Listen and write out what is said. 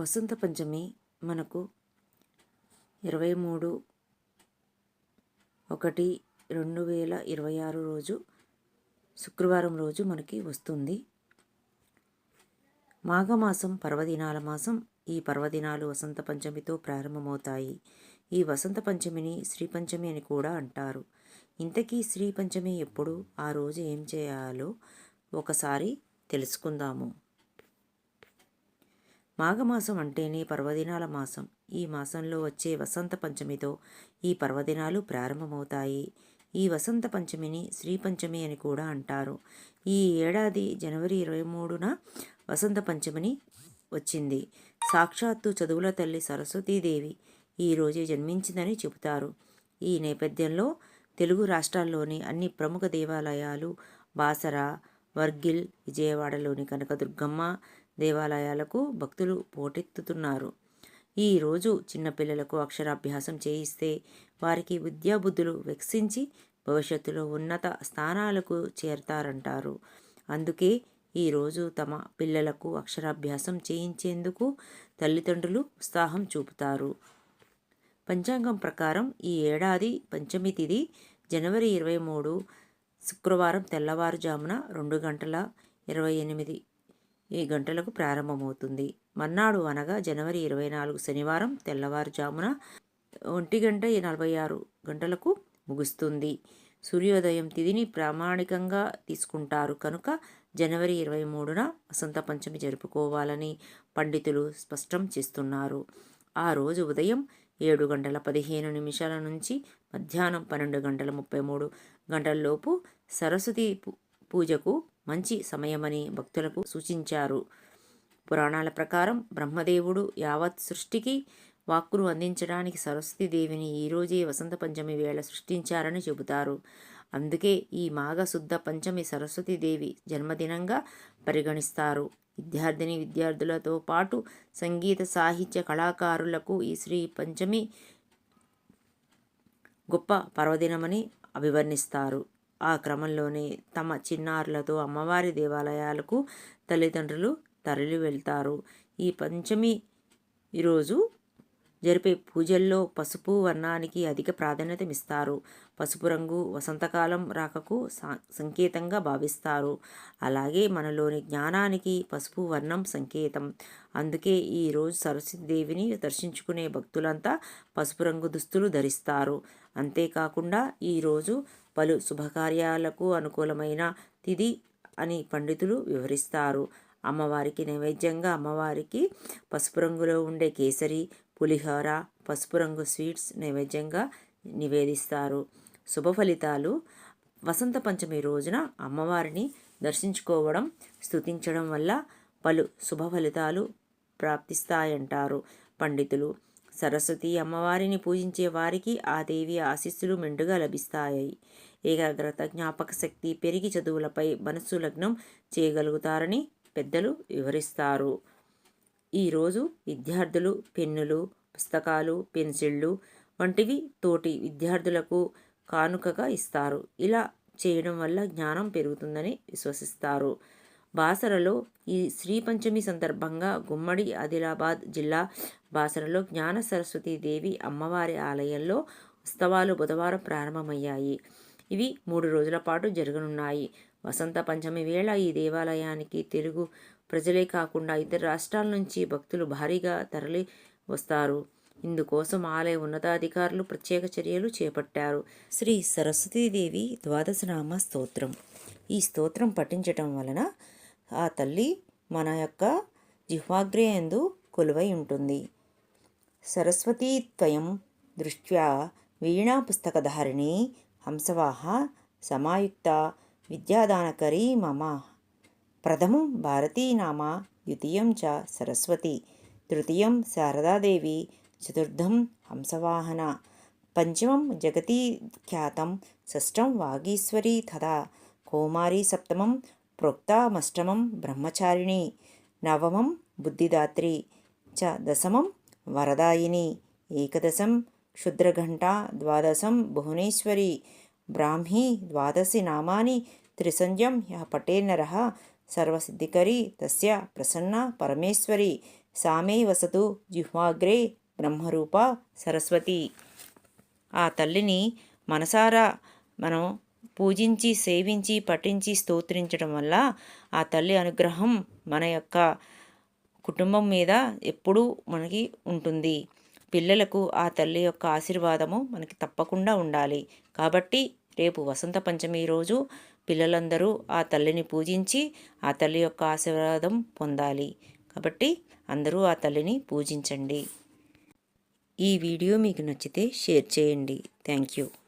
వసంత పంచమి మనకు ఇరవై మూడు ఒకటి రెండు వేల ఇరవై ఆరు రోజు శుక్రవారం రోజు మనకి వస్తుంది. మాఘమాసం పర్వదినాల మాసం ఈ పర్వదినాలు వసంత పంచమితో ప్రారంభమవుతాయి. ఈ వసంత పంచమిని శ్రీ పంచమి అని కూడా అంటారు. ఇంతకీ శ్రీ పంచమి ఎప్పుడు ఆ రోజు ఏం చేయాలో ఒకసారి తెలుసుకుందాము. మాఘమాసం అంటేనే పర్వదినాల మాసం. ఈ మాసంలో వచ్చే వసంత పంచమితో ఈ పర్వదినాలు ప్రారంభమవుతాయి. ఈ వసంత పంచమిని శ్రీ పంచమి అని కూడా అంటారు. ఈ ఏడాది జనవరి ఇరవై మూడున వసంత పంచమిని వచ్చింది. సాక్షాత్తు చదువుల తల్లి సరస్వతీదేవి ఈరోజే జన్మించిందని చెబుతారు. ఈ నేపథ్యంలో తెలుగు రాష్ట్రాల్లోని అన్ని ప్రముఖ దేవాలయాలు బాసర వర్గిల్ విజయవాడలోని కనకదుర్గమ్మ దేవాలయాలకు భక్తులు పోటెత్తుతున్నారు. ఈరోజు చిన్నపిల్లలకు అక్షరాభ్యాసం చేయిస్తే వారికి విద్యాబుద్ధులు వికసించి భవిష్యత్తులో ఉన్నత స్థానాలకు చేరతారంటారు. అందుకే ఈరోజు తమ పిల్లలకు అక్షరాభ్యాసం చేయించేందుకు తల్లిదండ్రులు ఉత్సాహం చూపుతారు. పంచాంగం ప్రకారం ఈ ఏడాది పంచమి తిది జనవరి ఇరవై మూడు శుక్రవారం తెల్లవారుజామున రెండు గంటల ఇరవై ఎనిమిది ఈ గంటలకు ప్రారంభమవుతుంది. మర్నాడు అనగా జనవరి ఇరవై నాలుగు శనివారం తెల్లవారుజామున ఒంటి గంట నలభై ఆరు గంటలకు ముగుస్తుంది. సూర్యోదయం తిథిని ప్రామాణికంగా తీసుకుంటారు కనుక జనవరి ఇరవై మూడున వసంత పంచమి జరుపుకోవాలని పండితులు స్పష్టం చేస్తున్నారు. ఆ రోజు ఉదయం ఏడు గంటల పదిహేను నిమిషాల నుంచి మధ్యాహ్నం పన్నెండు గంటల ముప్పై మూడు గంటలలోపు సరస్వతి పూజకు మంచి సమయమని భక్తులకు సూచించారు. పురాణాల ప్రకారం బ్రహ్మదేవుడు యావత్ సృష్టికి వాక్కును అందించడానికి సరస్వతీదేవిని ఈరోజే వసంత పంచమి వేళ సృష్టించారని చెబుతారు. అందుకే ఈ మాఘశుద్ధ పంచమి సరస్వతీదేవి జన్మదినంగా పరిగణిస్తారు. విద్యార్థిని విద్యార్థులతో పాటు సంగీత సాహిత్య కళాకారులకు ఈ శ్రీ పంచమి గొప్ప పర్వదినమని అభివర్ణిస్తారు. ఆ క్రమంలోనే తమ చిన్నారులతో అమ్మవారి దేవాలయాలకు తల్లిదండ్రులు తరలి వెళ్తారు. ఈ పంచమి ఈరోజు జరిపే పూజల్లో పసుపు వర్ణానికి అధిక ప్రాధాన్యతమిస్తారు పసుపు రంగు వసంతకాలం రాకకు సంకేతంగా భావిస్తారు. అలాగే మనలోని జ్ఞానానికి పసుపు వర్ణం సంకేతం. అందుకే ఈరోజు సరస్వతి దేవిని దర్శించుకునే భక్తులంతా పసుపు రంగు దుస్తులు ధరిస్తారు. అంతేకాకుండా ఈరోజు పలు శుభకార్యాలకు అనుకూలమైన తిది అని పండితులు వివరిస్తారు. అమ్మవారికి నైవేద్యంగా అమ్మవారికి పసుపు రంగులో ఉండే కేసరి పులిహోర పసుపు రంగు స్వీట్స్ నైవేద్యంగా నివేదిస్తారు. శుభ ఫలితాలు. వసంత పంచమి రోజున అమ్మవారిని దర్శించుకోవడం స్థుతించడం వల్ల పలు శుభ ఫలితాలు ప్రాప్తిస్తాయంటారు పండితులు. సరస్వతి అమ్మవారిని పూజించే వారికి ఆ దేవి ఆశీస్సులు మెండుగా లభిస్తాయి. ఏకాగ్రత జ్ఞాపక శక్తి పెరిగి చదువులపై మనస్సు లగ్నం చేయగలుగుతారని పెద్దలు వివరిస్తారు. ఈరోజు విద్యార్థులు పెన్నులు పుస్తకాలు పెన్సిళ్ళు వంటివి తోటి విద్యార్థులకు కానుకగా ఇస్తారు. ఇలా చేయడం వల్ల జ్ఞానం పెరుగుతుందని విశ్వసిస్తారు. బాసరలో ఈ శ్రీ పంచమి సందర్భంగా గుమ్మడి ఆదిలాబాద్ జిల్లా బాసరలో జ్ఞాన సరస్వతి దేవి అమ్మవారి ఆలయంలో ఉత్సవాలు బుధవారం ప్రారంభమయ్యాయి. ఇవి మూడు రోజుల పాటు జరగనున్నాయి. వసంత పంచమి వేళ ఈ దేవాలయానికి తెలుగు ప్రజలే కాకుండా ఇతర రాష్ట్రాల నుంచి భక్తులు భారీగా తరలి వస్తారు. ఇందుకోసం ఆలయ ఉన్నతాధికారులు ప్రత్యేక చర్యలు చేపట్టారు. శ్రీ సరస్వతీదేవి ద్వాదశనామ స్తోత్రం. ఈ స్తోత్రం పఠించటం వలన ఆ తల్లి మన యొక్క జిహ్వాగ్రేయందు కొలువై ఉంటుంది. సరస్వతీత్వయం దృష్ట్యా వీణా పుస్తకధారిణి హంసవాహ సమాయుక్త విద్యాదానకరీ మమ. ప్రథమం భారతీనామ ద్వితీయం చ సరస్వతి తృతీయం శారదాదేవి చతుర్థం హంసవాహన పంచమం జగతీఖ్యాతం షష్టం వాగీశ్వరీ తథా కౌమారీ సప్తమం ప్రోక్తామష్టమం బ్రహ్మచారిణి నవమం బుద్ధిదాత్రి చ దశమం వరదాయిని ఏకదశం క్షుద్రఘంటా ద్వాదశం భువనేశ్వరి బ్రాహ్మీ ద్వాదశి నామాని త్రిసంధ్యం యः పటేన్నరः సర్వసిద్ధికరి తస్య ప్రసన్న పరమేశ్వరి సామే వసతు జిహ్వాగ్రే బ్రహ్మరూప సరస్వతి. ఆ తల్లిని మనసారా మనం పూజించి సేవించి పఠించి స్తోత్రించడం వల్ల ఆ తల్లి అనుగ్రహం మన యొక్క కుటుంబం మీద ఎప్పుడూ మనకి ఉంటుంది. పిల్లలకు ఆ తల్లి యొక్క ఆశీర్వాదము మనకి తప్పకుండా ఉండాలి. కాబట్టి రేపు వసంత పంచమి రోజు పిల్లలందరూ ఆ తల్లిని పూజించి ఆ తల్లి యొక్క ఆశీర్వాదం పొందాలి. కాబట్టి అందరూ ఆ తల్లిని పూజించండి. ఈ వీడియో మీకు నచ్చితే షేర్ చేయండి. Thank you.